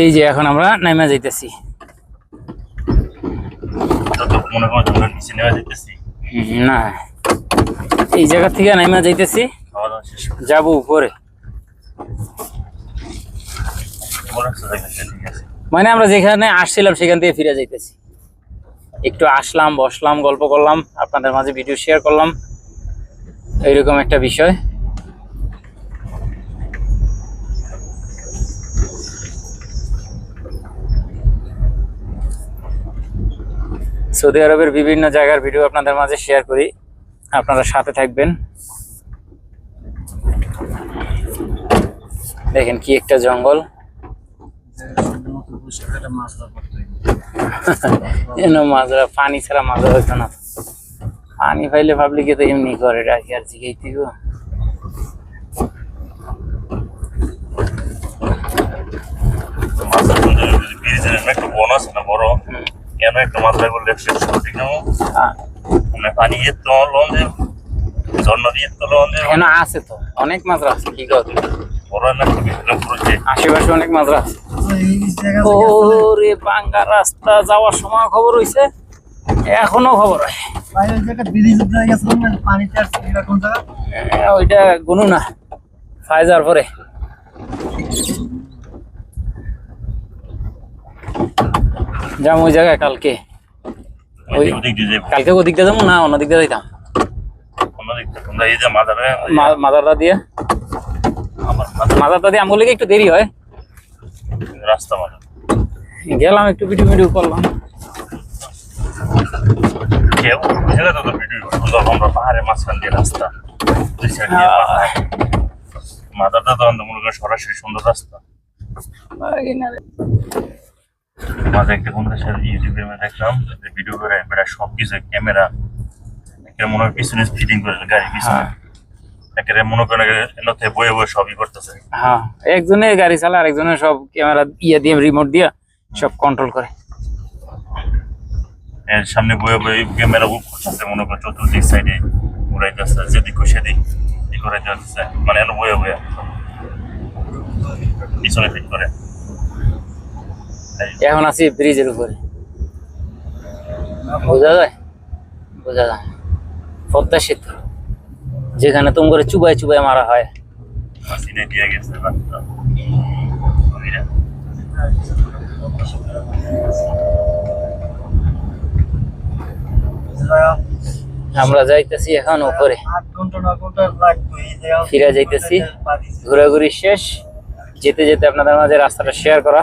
এই যে এখন আমরা নাইমা যাইতেছি। মনে না। এই জায়গা থেকে নাইমা যাইতেছি। যাব উপরে। মানে আমরা যেখানে আসছিলাম সেখান থেকে ফিরে যাইতেছি। একটু আসলাম বসলাম গল্প করলাম আপনাদের মাঝে ভিডিও শেয়ার করলাম। এইরকম একটা বিষয়। সৌদি আরবের বিভিন্ন জায়গার ভিডিও আপনাদের মাঝে শেয়ার করি। আপনারা সাথে থাকবেন। দেখেন কি একটা জঙ্গল। মাছরা পানি ছাড়া মাছ হইতো না। পানি পাইলে পাবলিকে তো এমনি করে রাখি আর জিগাই দিব। একটা বন আছে না বড়? কেন? একটা করলে ঠিক না মানে পানি এর তো ঝর্ণা দিয়ে এখানে আছে তো অনেক মাছরা আছে কি বড় না আশেপাশে অনেক মাছরা আছে। ওরে বাঙ্গা রাস্তা যাওয়ার সময় খবর হইছে এখনও খবর হয়। ওইটা গুনু না ফাইজার পরে। যাম ওই জায়গায় কালকে। ওই- কালকে ওদিক দিয়ে যাব না অন্য দিক দিয়ে যাইতাম? দিয়ে একটু দেরি হয়? রাস্তা গেলাম একটু ভিডিও ভিডিও করলাম আমরা পাহাড়ে মাঝখান দিয়ে রাস্তা তো মনে সরাসরি সুন্দর রাস্তা। মাঝে একটা কোন দেশের ইউটিউবে আমি দেখলাম ভিডিও করে বেড়া সব কিছু ক্যামেরা একটা মনে হয় পিছনে ফিটিং করে গাড়ি পিছনে। হ্যাঁ। একেবারে মনে করেন এনতে বয়ে বয়ে সবই করতেছে। হ্যাঁ একজনে গাড়ি চালা আরেকজনে সব ক্যামেরা ইয়ে দিয়ে রিমোট দিয়ে সব কন্ট্রোল করে। এর সামনে বয়ে বয়ে ক্যামেরা বুক করতেছে মনে করেন চতুর্দিক সাইডে উড়াইতেছে যেদিক খুশি সেদিক ই করে যাচ্ছে মানে এর বয়ে বয়ে। পিছনে ফিট করে। এখন আছি ব্রিজের উপরে। বোঝা যায়? বোঝা যায়। পদ্মা সেতু যেখানে তুম করে চুবাই চুবাই মারা হয়। আমরা যাইতেছি এখন উপরে। ফিরে যাইতেছি। ঘোরাঘুরি শেষ। যেতে যেতে আপনাদের মাঝে রাস্তাটা শেয়ার করা।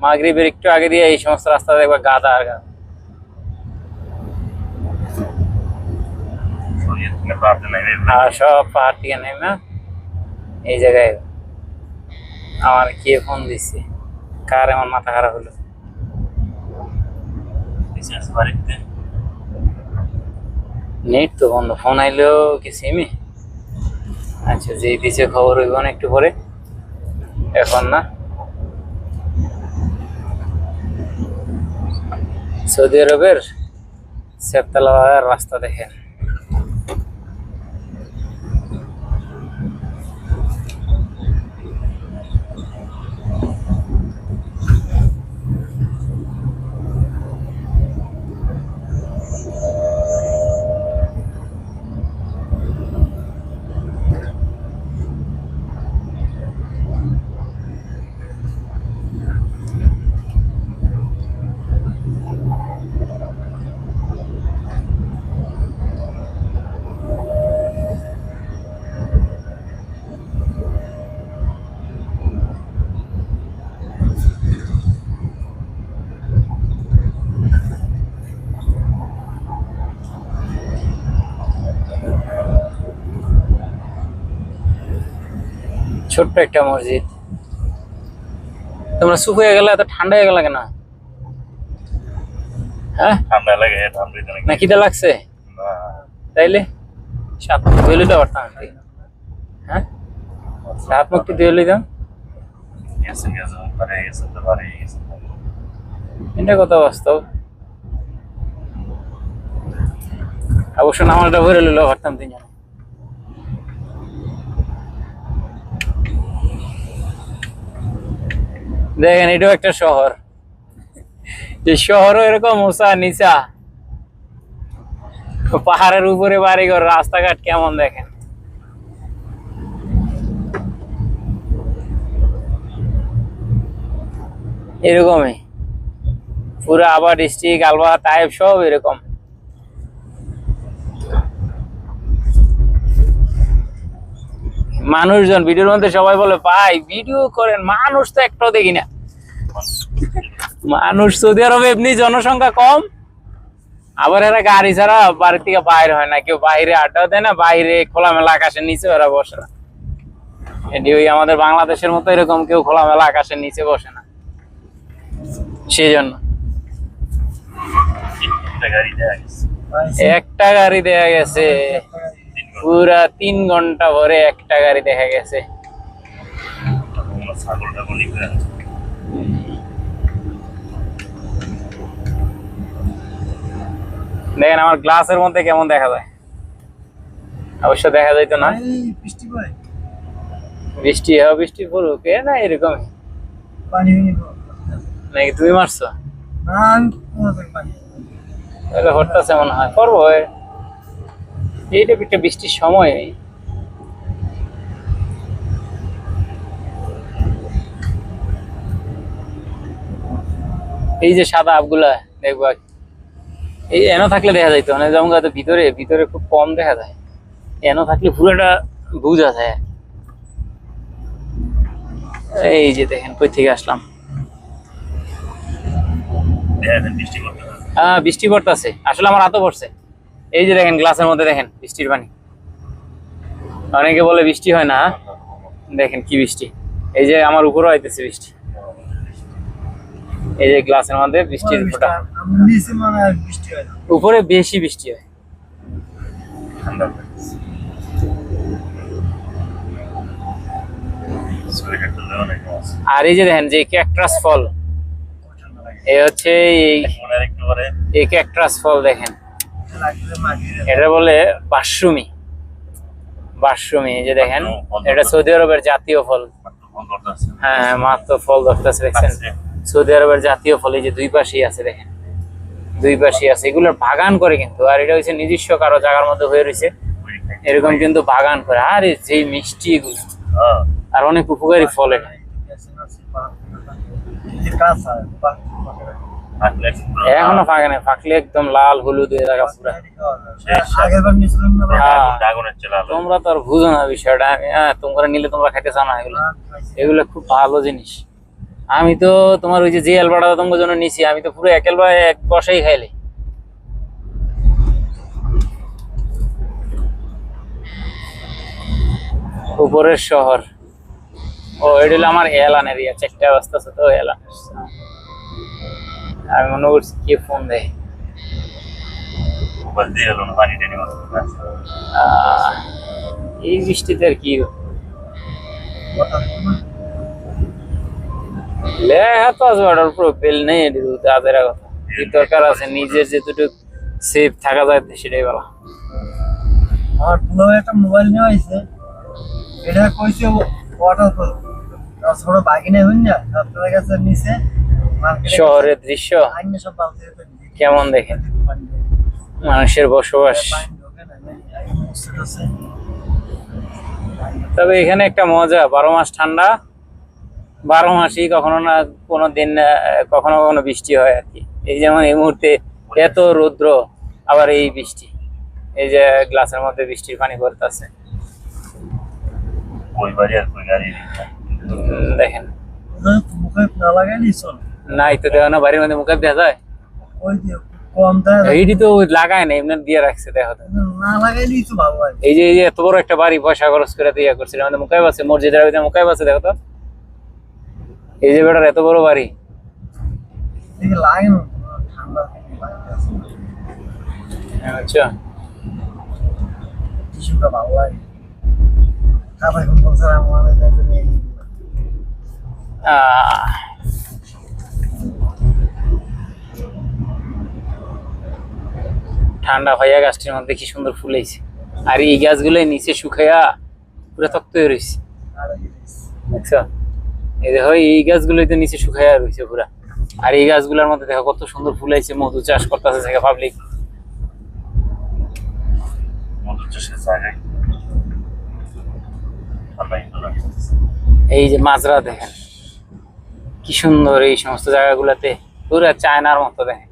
মাগরিবের একটু আগে দিয়ে এই সমস্ত রাস্তা দেখবা গাদা আর গাদা আর সব পাহাড় এই জায়গায় আমার কে ফোন দিচ্ছে কার এমন মাথা খারাপ হলো? নেট তো ফোন আইলেও কি আচ্ছা যে দিছে খবর হইব একটু পরে। এখন না সৌদি আরবের সেপতলা রাস্তা দেখেন। ছোট্ট একটা মসজিদ। তোমরা সুপ হয়ে গেলে এত ঠান্ডা হয়ে গেল কেন? হ্যাঁ? ঠান্ডা লাগে না খিদে লাগছে? তাইলে সাত মুখ ধুয়ে লইতে পারতাম হ্যাঁ? সাত ধুয়ে লইতাম। এটা কথা বাস্তব অবশ্য নামাজটা ভরে লইলেও পারতাম তিনজন। দেখেন, এটাও একটা শহর। যে শহরও এরকম উঁচা, নিচা। পাহাড়ের উপরে বাড়িঘর, রাস্তাঘাট কেমন দেখেন? এরকমই। পুরো আবার ডিস্ট্রিক্ট আলবা টাইপ সব এরকম। মানুষজন ভিডিওর মধ্যে সবাই বলে ভাই ভিডিও করেন মানুষ তো একটাও দেখি না। মানুষ সৌদি আরবে এমনি জনসংখ্যা কম আবার এরা গাড়ি ছাড়া বাড়ি থেকে বাইরে হয় না। কেউ বাইরে আড্ডা দেয় না বাইরে খোলামেলা আকাশের নিচে ওরা বসে না। এটি ওই আমাদের বাংলাদেশের মতো এরকম কেউ খোলামেলা আকাশের নিচে বসে না। সেই জন্য একটা গাড়ি দেয়া গেছে। পুরা তিন ঘণ্টা ভরে একটা গাড়ি দেখা গেছে। দেখেন আমার গ্লাসের মধ্যে কেমন দেখা যায়। অবশ্য দেখা যাইতো না। বৃষ্টি হ্যাঁ বৃষ্টি পড়ুক এ না এরকম নাকি তুমি মারছো? তাহলে হঠাৎ মনে হয় করব এ। এইটা একটা বৃষ্টির সময় এই যে সাদা আপগুলা দেখবা এই এনো থাকলে দেখা যাইতো মানে যেমন হয়তো ভিতরে ভিতরে খুব কম দেখা যায়। এনো থাকলে পুরোটা বুঝা যায়। এই যে দেখেন কই থেকে আসলাম? হ্যাঁ বৃষ্টি পড়তেছে। আসলে আমার হাতও পড়ছে। এই যে দেখেন গ্লাসের মধ্যে দেখেন, বৃষ্টির পানি। অনেকে বলে বৃষ্টি হয় না। দেখেন কি বৃষ্টি। এই যে আমার উপরও আইতেছে বৃষ্টি। এই যে গ্লাসের মধ্যে বৃষ্টির ফোঁটা। উপরে বেশি বৃষ্টি হয়। আর এই যে দেখেন যে ক্যাকটাস ফল এই হচ্ছে এই ক্যাকটাস ফল দেখেন। এটা বলে বাসরুমি। এই যে দেখেন এটা সৌদি আরবের জাতীয় ফল। হ্যাঁ হ্যাঁ মাত্র ফল ধরতেছে দেখছেন? সৌদি আরবের জাতীয় ফল এই যে দুই পাশেই আছে দেখেন? দুই পাশেই আছে। এগুলোর বাগান করে কিন্তু আর এটা হচ্ছে নিজস্ব কারও জায়গার মধ্যে হয়ে রয়েছে। এরকম কিন্তু বাগান করে। আর যে মিষ্টি এগুলো। হ্যাঁ আর অনেক উপকারী ফল এটা। হয় এখনও ফাঁকে নেই ফাঁকলে একদম লাল হলুদ হয়ে থাকা পুরা? হ্যাঁ। তোমরা তো আর বুঝো না বিষয়টা আমি হ্যাঁ তোমরা নিলে তোমরা খাইতে চাও না এগুলো। এগুলো খুব ভালো জিনিস। আমি তো তোমার ওই যে এলবাটা তোমার জন্য নিছি আমি তো পুরো এক এলবা এক বসেই খাইলে। উপরের শহর। ও এটা হলো আমার এলান এরিয়া চারটা বাজতে আছে তো এলান আমি মনে করছি কে ফোন দেয়। এই বৃষ্টিতে আর কি। লেখা তো আছে ওটার উপর বেল নেই কথা। কি দরকার আছে? নিজের যেটুকু সেফ থাকা যায় সেটাই বলা আমার পুরো একটা মোবাইল নেওয়া হয়েছে এটা কইছে অর্ডার করো বাগিনে হইন না আপনার কাছে শহরের দৃশ্য। কেমন দেখেন মানুষের বসবাস। তবে এখানে একটা মজা বারো মাস ঠান্ডা। বারো মাসই কখনো না কোনো দিন কখনো কখনো বৃষ্টি হয় আর কি। এই যেমন এই মুহূর্তে এত রৌদ্র আবার এই বৃষ্টি। এই যে গ্লাসের মধ্যে বৃষ্টির পানি পড়তেছে দেখেন। মুখে না লাগাইলেই চলে। নাই তো দেখো না বাড়ির মধ্যে মুখে দেখা যায়? এইটি তো লাগায় না এমনি দিয়ে রাখছে দেখো তো। না লাগাইলেই তো ভালো হয় এই যে এই যে এত বড় একটা বাড়ি পয়সা খরচ করে আমাদের আছে মসজিদের ভিতরে মুখাইব আছে দেখো তো। এই যে বেটার এত বড় বাড়ি। দেখি লাগে না ঠান্ডা। থেকে লাগতেছে আচ্ছা ভালো লাগে। আহ, ঠান্ডা হইয়া গাছটির মধ্যে কি সুন্দর ফুলেছে আর এই গাছগুলো নিচে শুকাইয়া পুরো তক্ত হয়ে রয়েছে। দেখছ? এই দেখো এই গাছগুলোই তো নিচে শুকাইয়া রয়েছে পুরা। আর এই গাছগুলোর মধ্যে দেখো কত সুন্দর ফুলাইছে মধু চাষ করতেছে থেকে পাবলিক এই যে মাজরা দেখেন কি সুন্দর এই সমস্ত জায়গাগুলোতে। পুরো চায়নার মতো দেখেন।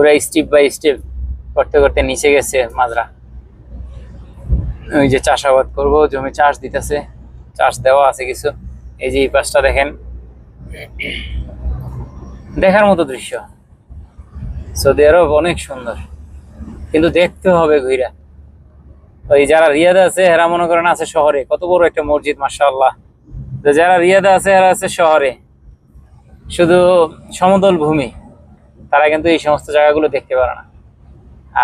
পুরো স্টেপ বাই স্টেপ করতে করতে নিচে গেছে মাজরা। ওই যে চাষাবাদ করব, জমি চাষ দিতেছে, চাষ দেওয়া আছে কিছু। এই যে এই পাশটা দেখেন। দেখার মতো দৃশ্য। সৌদি আরব অনেক সুন্দর। কিন্তু দেখতে হবে ঘুরা ওই যারা রিয়াদে আছে, এরা মনে করেন আছে শহরে। কত বড় একটা মসজিদ, মাশাআল্লাহ। তো যারা রিয়াদে আছে, এরা আছে শহরে। শুধু সমতল ভূমি। তারা কিন্তু এই সমস্ত জায়গাগুলো দেখতে পারে না।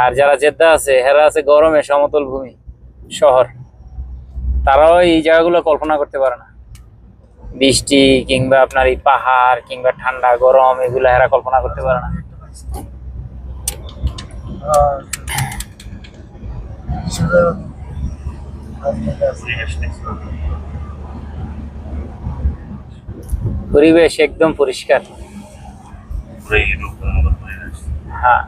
আর যারা জেদ্দা আছে এরা আছে গরমে সমতল ভূমি, শহর, তারাও এই জায়গাগুলো কল্পনা করতে পারে না। বৃষ্টি কিংবা আপনার এই পাহাড় কিংবা ঠান্ডা, গরম, এগুলো এরা কল্পনা করতে পারে না। পরিবেশ একদম পরিষ্কার। পুরো ইউরোপের মতো পরিবেশ হ্যাঁ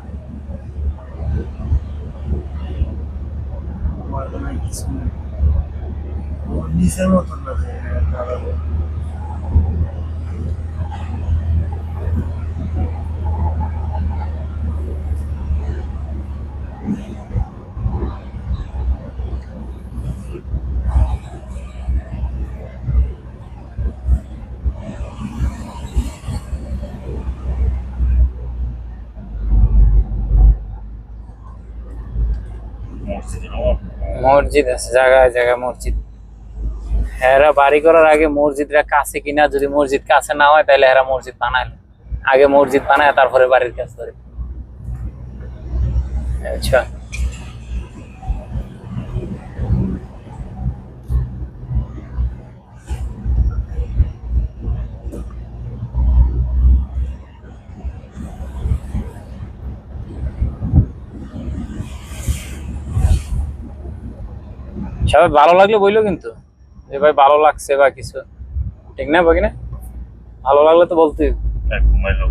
ময়দা নাই কিছু নেই ওর নিচের মতন না যে কাদা মসজিদের মসজিদ আছে, জায়গায় জায়গায় মসজিদ। হেরা বাড়ি করার আগে মসজিদরা কাছে কিনা, যদি মসজিদ কাছে না হয়, তাহলে হেরা মসজিদ বানায় আগে মসজিদ বানায়, তারপরে বাড়ির কাজ ধরে আচ্ছা। সবাই ভালো লাগলে বইলো কিন্তু। যে ভাই ভালো লাগছে বা কিছু। ঠিক না, বাকি না? ভালো লাগলে তো বলতে এক ঘুমাইলো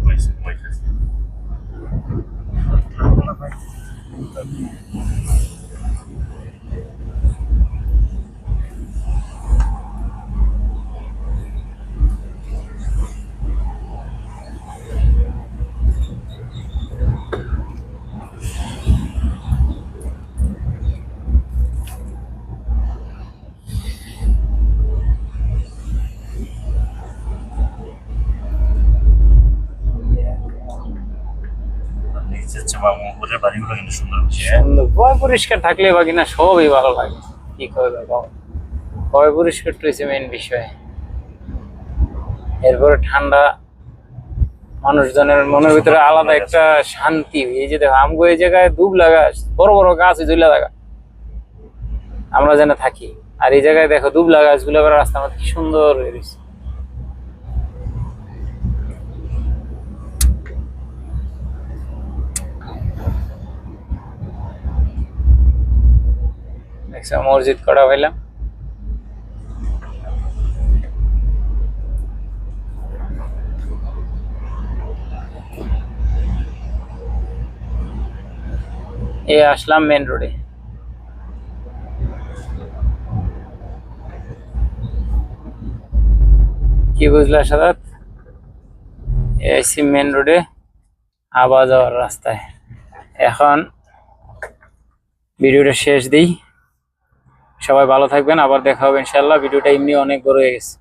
চেয়ে বাড়িগুলো কিন্তু সুন্দর সুন্দর। পরিষ্কার থাকলে বাকি না সবই ভালো লাগে। কি করবে পয় পরিষ্কার হচ্ছে মেন বিষয়। এরপরে ঠান্ডা, মানুষজনের মনের ভিতরে আলাদা একটা শান্তি। এই যে দেখো, আমগো এই জায়গায় দুব লাগা, বড় বড় গাছ ঝুলে লাগা। আমরা যেন থাকি। আর এই জায়গায় দেখো দুবলা গাছগুলো রাস্তার মধ্যে কি সুন্দর হয়ে রয়েছে। মসজিদ করা হইলাম। এ আসলাম মেন রোডে কি বুঝলা সাদাত? এসি মেন রোডে আবার যাওয়ার রাস্তায়। এখন ভিডিওটা শেষ দিই। সবাই ভালো থাকবেন আবার দেখা হবে ইনশাল্লাহ ভিডিওটা এমনি অনেক বড় হয়ে গেছে।